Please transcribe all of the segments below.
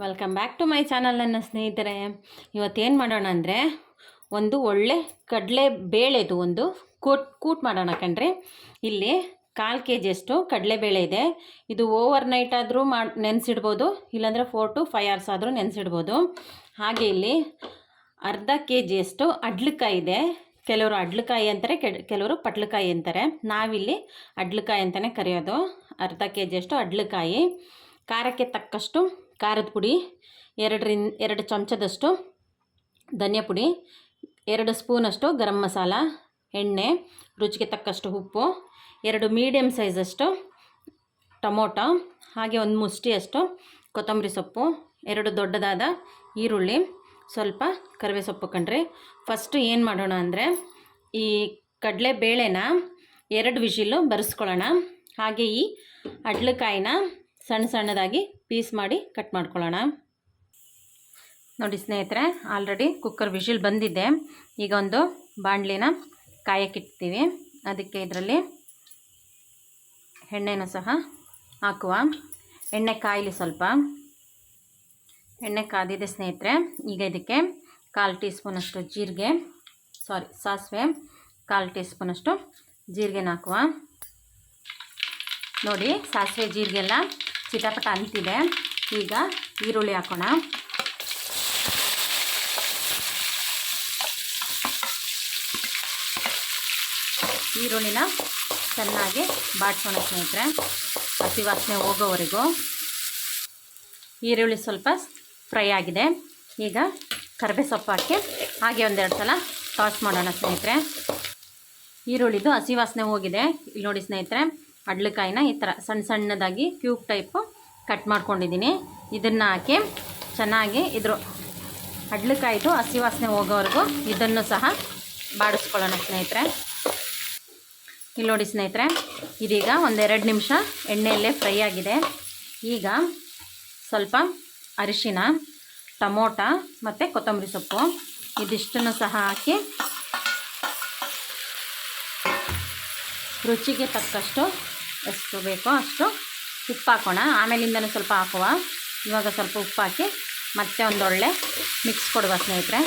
Welcome back to my channel ನನ್ನ ಸ್ನೇಹಿತರೆ. ಇವತ್ತೇನು ಮಾಡೋಣ ಅಂದರೆ, ಒಂದು ಒಳ್ಳೆ ಕಡಲೆ ಬೇಳೆದು ಒಂದು ಕೂಟ್ ಕೂಟ್ ಮಾಡೋಣ ಕಣ್ರಿ. ಇಲ್ಲಿ ಕಾಲು ಕೆ ಜಿಯಷ್ಟು ಕಡಲೆಬೇಳೆ ಇದೆ. ಇದು ಓವರ್ ನೈಟ್ ಆದರೂ ಮಾಡಿ, ನೆನೆಸಿಡ್ಬೋದು. ಇಲ್ಲಾಂದರೆ ಫೋರ್ ಟು ಫೈವ್ ಅವರ್ಸ್ ಆದರೂ ನೆನೆಸಿಡ್ಬೋದು. ಹಾಗೆ ಇಲ್ಲಿ ಅರ್ಧ ಕೆ ಜಿಯಷ್ಟು ಅಡ್ಲಕಾಯಿ ಇದೆ. ಕೆಲವರು ಅಡ್ಲಕಾಯಿ ಅಂತಾರೆ ಕೆಲವರು ಪಟ್ಲಕಾಯಿ ಅಂತಾರೆ. ನಾವಿಲ್ಲಿ ಅಡ್ಲಕಾಯಿ ಅಂತಲೇ ಕರೆಯೋದು. ಅರ್ಧ ಕೆ ಜಿಯಷ್ಟು ಅಡ್ಲಕಾಯಿ. ಖಾರಕ್ಕೆ ತಕ್ಕಷ್ಟು ಖಾರದ ಪುಡಿ ಎರಡರಿಂದ ಎರಡು ಚಮಚದಷ್ಟು ಧನಿಯಾ ಪುಡಿ, ಎರಡು ಸ್ಪೂನಷ್ಟು ಗರಂ ಮಸಾಲ, ಎಣ್ಣೆ, ರುಚಿಗೆ ತಕ್ಕಷ್ಟು ಉಪ್ಪು, ಎರಡು ಮೀಡಿಯಮ್ ಸೈಜಷ್ಟು ಟೊಮೊಟೊ, ಹಾಗೆ ಒಂದು ಮುಷ್ಟಿಯಷ್ಟು ಕೊತ್ತಂಬರಿ ಸೊಪ್ಪು, ಎರಡು ದೊಡ್ಡದಾದ ಈರುಳ್ಳಿ, ಸ್ವಲ್ಪ ಕರಿವೆ ಸೊಪ್ಪು ಕಣ್ರಿ ಫಸ್ಟು ಏನು ಮಾಡೋಣ ಅಂದರೆ ಈ ಕಡಲೆ ಬೇಳೆನ ಎರಡು ವಿಷಿಲು ಬರೆಸ್ಕೊಳ್ಳೋಣ. ಹಾಗೆ ಈ ಅಡ್ಲಕಾಯಿನ ಸಣ್ಣ ಸಣ್ಣದಾಗಿ ಪೀಸ್ ಮಾಡಿ ಕಟ್ ಮಾಡ್ಕೊಳ್ಳೋಣ. ನೋಡಿ ಸ್ನೇಹಿತರೆ ಆಲ್ರೆಡಿ ಕುಕ್ಕರ್ ವಿಷಿಲ್ ಬಂದಿದೆ. ಈಗ ಒಂದು ಬಾಣಲಿನ ಕಾಯಕ್ಕಿಡ್ತೀವಿ ಅದಕ್ಕೆ ಇದರಲ್ಲಿ ಎಣ್ಣೆನೂ ಸಹ ಹಾಕುವ. ಎಣ್ಣೆ ಕಾಯಲಿ ಸ್ವಲ್ಪ. ಎಣ್ಣೆ ಕಾದಿದೆ ಸ್ನೇಹಿತರೆ, ಈಗ ಇದಕ್ಕೆ ಕಾಲು ಟೀ ಸ್ಪೂನಷ್ಟು ಜೀರಿಗೆ ಸಾರಿ ಸಾಸಿವೆ, ಕಾಲು ಟೀ ಸ್ಪೂನಷ್ಟು ಜೀರಿಗೆನ ಹಾಕುವ. ನೋಡಿ, ಸಾಸಿವೆ ಜೀರಿಗೆ ಎಲ್ಲ ಚಿಟಪಟ ಅಂತಿದೆ ಈಗ ಈರುಳ್ಳಿ ಹಾಕೋಣ. ಈರುಳ್ಳಿನ ಚೆನ್ನಾಗಿ ಬಾಡ್ಸೋಣ ಸ್ನೇಹಿತರೆ. ಹಸಿ ವಾಸನೆ ಹೋಗೋವರೆಗೂ. ಈರುಳ್ಳಿ ಸ್ವಲ್ಪ ಫ್ರೈ ಆಗಿದೆ. ಈಗ ಕರಿಬೇ ಸೊಪ್ಪು ಹಾಕಿ ಹಾಗೆ ಒಂದೆರಡು ಸಲ ಟಾಸ್ ಮಾಡೋಣ ಸ್ನೇಹಿತರೆ. ಈರುಳ್ಳಿದು ಹಸಿ ವಾಸನೆ ಹೋಗಿದೆ. ಇಲ್ಲಿ ನೋಡಿ ಸ್ನೇಹಿತರೆ ಅಡ್ಲಕಾಯಿನ ಈ ಥರ ಸಣ್ಣ ಸಣ್ಣದಾಗಿ ಕ್ಯೂಬ್ ಟೈಪು ಕಟ್ ಮಾಡ್ಕೊಂಡಿದ್ದೀನಿ. ಇದನ್ನು ಹಾಕಿ ಚೆನ್ನಾಗಿ ಇದ್ರ ಅಡ್ಲಕಾಯಿದು ಹಸಿ ವಾಸನೆ ಹೋಗೋವರೆಗೂ ಇದನ್ನು ಸಹ ಬಾಡಿಸ್ಕೊಳ್ಳೋಣ ಸ್ನೇಹಿತರೆ. ಇಲ್ಲಿ ನೋಡಿ ಸ್ನೇಹಿತರೆ, ಇದೀಗ ಒಂದೆರಡು ನಿಮಿಷ ಎಣ್ಣೆಯಲ್ಲೇ ಫ್ರೈ ಆಗಿದೆ. ಈಗ ಸ್ವಲ್ಪ ಅರಿಶಿನ, ಟಮೋಟ ಮತ್ತು ಕೊತ್ತಂಬರಿ ಸೊಪ್ಪು ಇದಿಷ್ಟನ್ನು ಸಹ ಹಾಕಿ ರುಚಿಗೆ ತಕ್ಕಷ್ಟು ಎಷ್ಟು ಬೇಕೋ ಅಷ್ಟು ಉಪ್ಪು ಹಾಕೋಣ. ಆಮೇಲಿಂದನೂ ಸ್ವಲ್ಪ ಹಾಕುವ. ಇವಾಗ ಸ್ವಲ್ಪ ಉಪ್ಪು ಹಾಕಿ ಮತ್ತೆ ಒಂದೊಳ್ಳೆ ಮಿಕ್ಸ್ ಕೊಡುವ ಸ್ನೇಹಿತರೆ.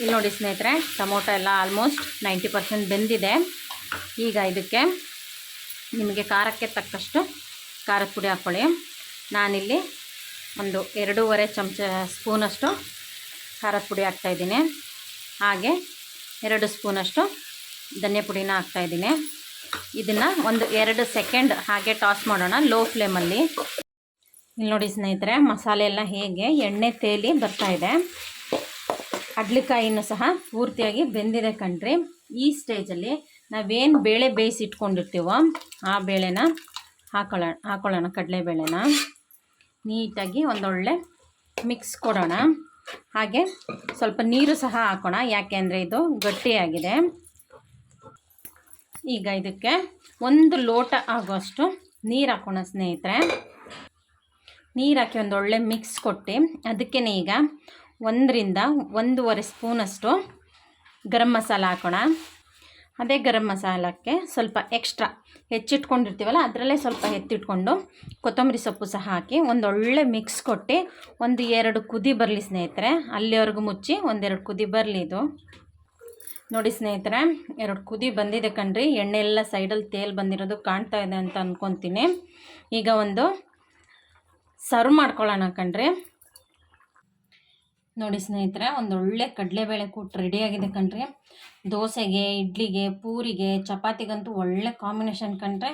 ಇಲ್ಲಿ ನೋಡಿ ಸ್ನೇಹಿತರೆ, ಟೊಮೊಟೊ ಎಲ್ಲ ಆಲ್ಮೋಸ್ಟ್ ನೈಂಟಿ ಪರ್ಸೆಂಟ್ ಬೆಂದಿದೆ. ಈಗ ಇದಕ್ಕೆ ನಿಮಗೆ ಖಾರಕ್ಕೆ ತಕ್ಕಷ್ಟು ಖಾರದ ಪುಡಿ ಹಾಕ್ಕೊಳ್ಳಿ ನಾನಿಲ್ಲಿ ಒಂದು ಎರಡೂವರೆ ಚಮಚ ಸ್ಪೂನಷ್ಟು ಖಾರದ ಪುಡಿ ಹಾಕ್ತಾಯಿದ್ದೀನಿ ಹಾಗೆ ಎರಡು ಸ್ಪೂನಷ್ಟು ಧನ್ಯ ಪುಡಿನ ಹಾಕ್ತಾಯಿದ್ದೀನಿ ಇದನ್ನು ಒಂದು ಎರಡು ಸೆಕೆಂಡ್ ಹಾಗೆ ಟಾಸ್ ಮಾಡೋಣ ಲೋ ಫ್ಲೇಮಲ್ಲಿ ಇಲ್ಲಿ ನೋಡಿ ಸ್ನೇಹಿತರೆ, ಮಸಾಲೆ ಎಲ್ಲ ಹೇಗೆ ಎಣ್ಣೆ ತೇಲಿ ಬರ್ತಾಯಿದೆ ಕಡ್ಲಿಕಾಯಿನೂ ಸಹ ಪೂರ್ತಿಯಾಗಿ ಬೆಂದಿದೆ ಕಣ್ರಿ. ಈ ಸ್ಟೇಜಲ್ಲಿ ನಾವೇನು ಬೇಳೆ ಬೇಯಿಸಿ ಇಟ್ಕೊಂಡಿರ್ತೀವೋ ಆ ಬೇಳೆನ ಹಾಕೊಳ್ಳೋಣ ಹಾಕೊಳ್ಳೋಣ ಕಡಲೆಬೇಳೆನ ನೀಟಾಗಿ ಒಂದೊಳ್ಳೆ ಮಿಕ್ಸ್ ಕೊಡೋಣ. ಹಾಗೆ ಸ್ವಲ್ಪ ನೀರು ಸಹ ಹಾಕೋಣ. ಯಾಕೆ ಅಂದರೆ ಇದು ಗಟ್ಟಿಯಾಗಿದೆ. ಈಗ ಇದಕ್ಕೆ ಒಂದು ಲೋಟ ಆಗುವಷ್ಟು ನೀರು ಹಾಕೋಣ ಸ್ನೇಹಿತರೆ. ನೀರು ಹಾಕಿ ಒಂದೊಳ್ಳೆ ಮಿಕ್ಸ್ ಕೊಟ್ಟು ಅದಕ್ಕೇ ಈಗ ಒಂದರಿಂದ ಒಂದೂವರೆ ಸ್ಪೂನಷ್ಟು ಗರಂ ಮಸಾಲ ಹಾಕೋಣ. ಅದೇ ಗರಂ ಮಸಾಲಕ್ಕೆ ಸ್ವಲ್ಪ ಎಕ್ಸ್ಟ್ರಾ ಹೆಚ್ಚಿಟ್ಕೊಂಡಿರ್ತೀವಲ್ಲ, ಅದರಲ್ಲೇ ಸ್ವಲ್ಪ ಎತ್ತಿಟ್ಕೊಂಡು ಕೊತ್ತಂಬರಿ ಸೊಪ್ಪು ಸಹ ಹಾಕಿ ಒಂದೊಳ್ಳೆ ಮಿಕ್ಸ್ ಕೊಟ್ಟು, ಒಂದು ಎರಡು ಕುದಿ ಬರಲಿ ಸ್ನೇಹಿತರೆ. ಅಲ್ಲಿವರೆಗೂ ಮುಚ್ಚಿ ಒಂದೆರಡು ಕುದಿ ಬರಲಿ ಇದು. ನೋಡಿ ಸ್ನೇಹಿತರೆ, ಎರಡು ಕುದಿ ಬಂದಿದೆ ಕಣ್ರಿ. ಎಣ್ಣೆ ಎಲ್ಲ ಸೈಡಲ್ಲಿ ತೇಲ್ ಬಂದಿರೋದು ಕಾಣ್ತಾ ಇದೆ ಅಂತ ಅಂದ್ಕೊತೀನಿ ಈಗ ಒಂದು ಸರ್ವ್ ಮಾಡ್ಕೊಳ್ಳೋಣ ಕಣ್ರಿ. ನೋಡಿ ಸ್ನೇಹಿತರೆ ಒಂದೊಳ್ಳೆ ಕಡಲೆಬೇಳೆ ಕೂಟ್ ರೆಡಿಯಾಗಿದೆ ಕಣ್ರಿ. ದೋಸೆಗೆ, ಇಡ್ಲಿಗೆ, ಪೂರಿಗೆ, ಚಪಾತಿಗಂತೂ ಒಳ್ಳೆ ಕಾಂಬಿನೇಷನ್ ಕಣ್ರೆ.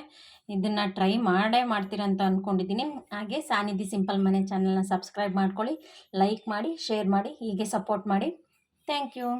ಇದನ್ನು ಟ್ರೈ ಮಾಡೇ ಮಾಡ್ತೀರಂತ ಅಂದ್ಕೊಂಡಿದ್ದೀನಿ ಹಾಗೆ ಸಾನಿಧಿ ಸಿಂಪಲ್ ಮನೆ ಚಾನಲ್ನ ಸಬ್ಸ್ಕ್ರೈಬ್ ಮಾಡ್ಕೊಳ್ಳಿ ಲೈಕ್ ಮಾಡಿ ಶೇರ್ ಮಾಡಿ, ಹೀಗೆ ಸಪೋರ್ಟ್ ಮಾಡಿ. Thank you